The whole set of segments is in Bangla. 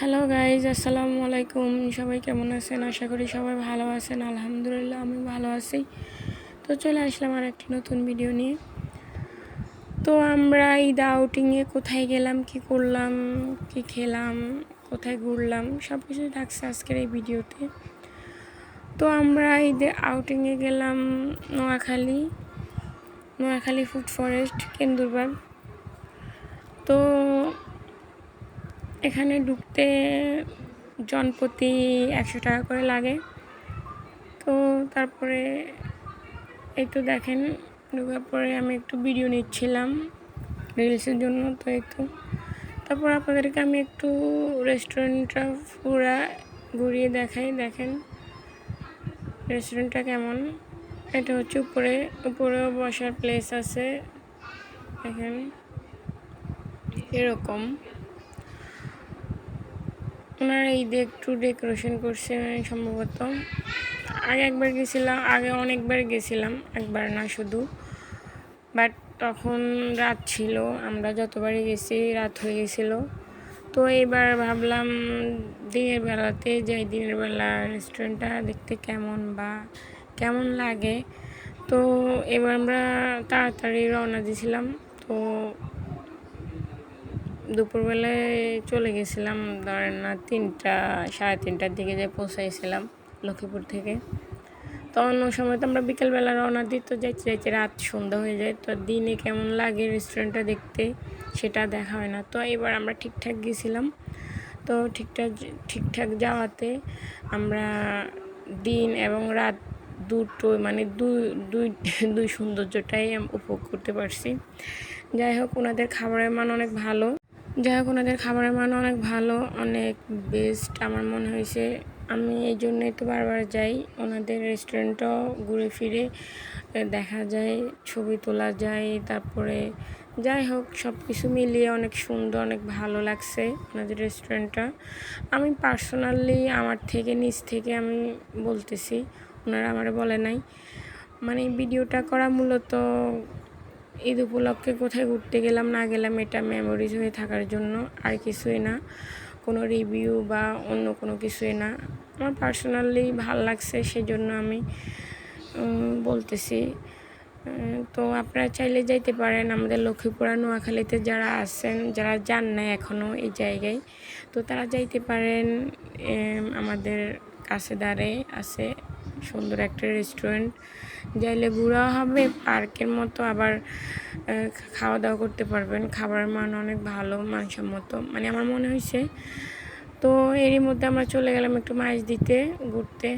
হ্যালো গাইজ আসসালামু আলাইকুম সবাই কেমন আছেন? আশা করি সবাই ভালো আছেন। আলহামদুলিল্লাহ, আমি ভালো আছি। তো চলে আসলাম আর একটি নতুন ভিডিও নিয়ে। তো আমরা ঈদ আউটিংয়ে কোথায় গেলাম, কি করলাম, কি খেলাম, কোথায় ঘুরলাম সব কিছুই থাকছে আজকের এই ভিডিওতে তো। আমরা ঈদে আউটিংয়ে গেলাম নোয়াখালী নোয়াখালী ফুড ফরেস্ট কেন্দুরবাগ। তো এখানে ঢুকতে জনপ্রতি একশো টাকা করে লাগে। তো তারপরে তো দেখেন, ঢুকার পরে আমি একটু ভিডিও নিচ্ছিলাম রিলসের জন্য, তো তো। তারপর আপনাদেরকে আমি একটু রেস্টুরেন্টটা পুরা ঘুরিয়ে দেখাই, দেখেন। রেস্টুরেন্টটা কেমন? এটা হচ্ছে উপরে, উপরেও বসার প্লেস আছে। দেখেন, এরকম। ওনারা ঈদে একটু ডেকোরেশন করছে সম্ভবত। আগে একবার গেছিলাম, আগে অনেকবার গেছিলাম, একবার না শুধু। বাট তখন রাত ছিল, আমরা যতবারই গেছি, রাত হয়ে গেছিল। তো এবার ভাবলাম দিনের বেলাতে যাই দিনের বেলা রেস্টুরেন্টটা দেখতে কেমন বা কেমন লাগে। তো এবার আমরা তাড়াতাড়ি রওনা দিয়েছিলাম তো দুপুরবেলায় চলে গেছিলাম, ধরেন না, তিনটা, সাড়ে তিনটার দিকে যে পৌঁছাইছিলাম লক্ষ্মীপুর থেকে। তো অন্য সময় তো আমরা বিকেলবেলা রওনা দিই, তো যাইতে যাইতে রাত সন্ধ্যা হয়ে যায়। তো দিনে কেমন লাগে রেস্টুরেন্টটা দেখতে সেটা দেখা হয় না। তো এবার আমরা ঠিকঠাক গেছিলাম। তো ঠিকঠাক ঠিকঠাক যাওয়াতে আমরা দিন এবং রাত দুটো মানে দুই দুই দুই সৌন্দর্যটাই উপভোগ করতে পারছি। যাই হোক, ওনাদের খাবারের মান অনেক ভালো। যাই হোক, ওনাদের খাবারের মান অনেক ভালো, অনেক বেস্ট আমার মনে হয়েছে আমি এই জন্যই তো বারবার যাই। ওনাদের রেস্টুরেন্টও ঘুরে ফিরে দেখা যায়, ছবি তোলা যায়, তারপরে যাই হোক সব কিছু মিলিয়ে অনেক সুন্দর, অনেক ভালো লাগছে ওনাদের রেস্টুরেন্টটা আমি পার্সোনালি আমার থেকে, নিজ থেকে আমি বলতেছি, ওনারা আমার বলে নাই। মানে ভিডিওটা করা মূলত ঈদ উপলক্ষে কোথায় ঘুরতে গেলাম না গেলাম এটা মেমোরিজ হয়ে থাকার জন্য আর কিছুই না। কোনো রিভিউ বা অন্য কোনো কিছুই না। আমার পার্সোনালি ভালো লাগছে সেজন্য আমি বলতেছি। তো আপনারা চাইলে যাইতে পারেন আমাদের লক্ষ্মীপুরা, নোয়াখালীতে যারা আছেন, যারা যান না এখনও এই জায়গায়, তো তারা যাইতে পারেন আমাদের কাছে দাঁড়ে আছে। সুন্দর একটা রেস্টুরেন্ট। যাইলে ঘোরা হবে, পার্কের মতো আবার খাওয়া দাওয়া করতে পারবেন। খাবারের মান অনেক ভালো, মানসম্মত। মানে আমার মনে হয়েছে তো এরই মধ্যে আমরা চলে গেলাম একটু মাছ দিতে, ঘুরতে।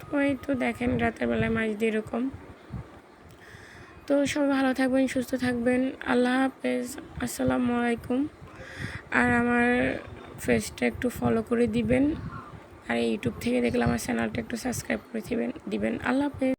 তো এই তো দেখেন, রাতের বেলায় মাছ দিয়ে এরকম। তো সবাই ভালো থাকবেন, সুস্থ থাকবেন। আল্লাহ হাফেজ। আসসালামু আলাইকুম। আর আমার ফেসটা একটু ফলো করে দিবেন। আর ইউটিউব থেকে দেখলে আমার চ্যানেলটা একটু সাবস্ক্রাইব করে দিবেন দিবেন। আল্লাহ হাফেজ।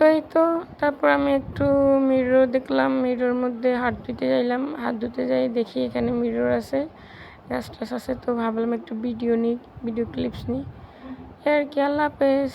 তো এই তো, তারপর আমি একটু মিরর দেখলাম মিরর মধ্যে হাত ধুতে যাইলাম, হাত ধুতে যাই দেখি এখানে মিরর আছে, গাছ আছে, তো ভাবলাম একটু ভিডিও নিই ভিডিও ক্লিপস নিই। আর কি, আল্লাহ হাফেজ।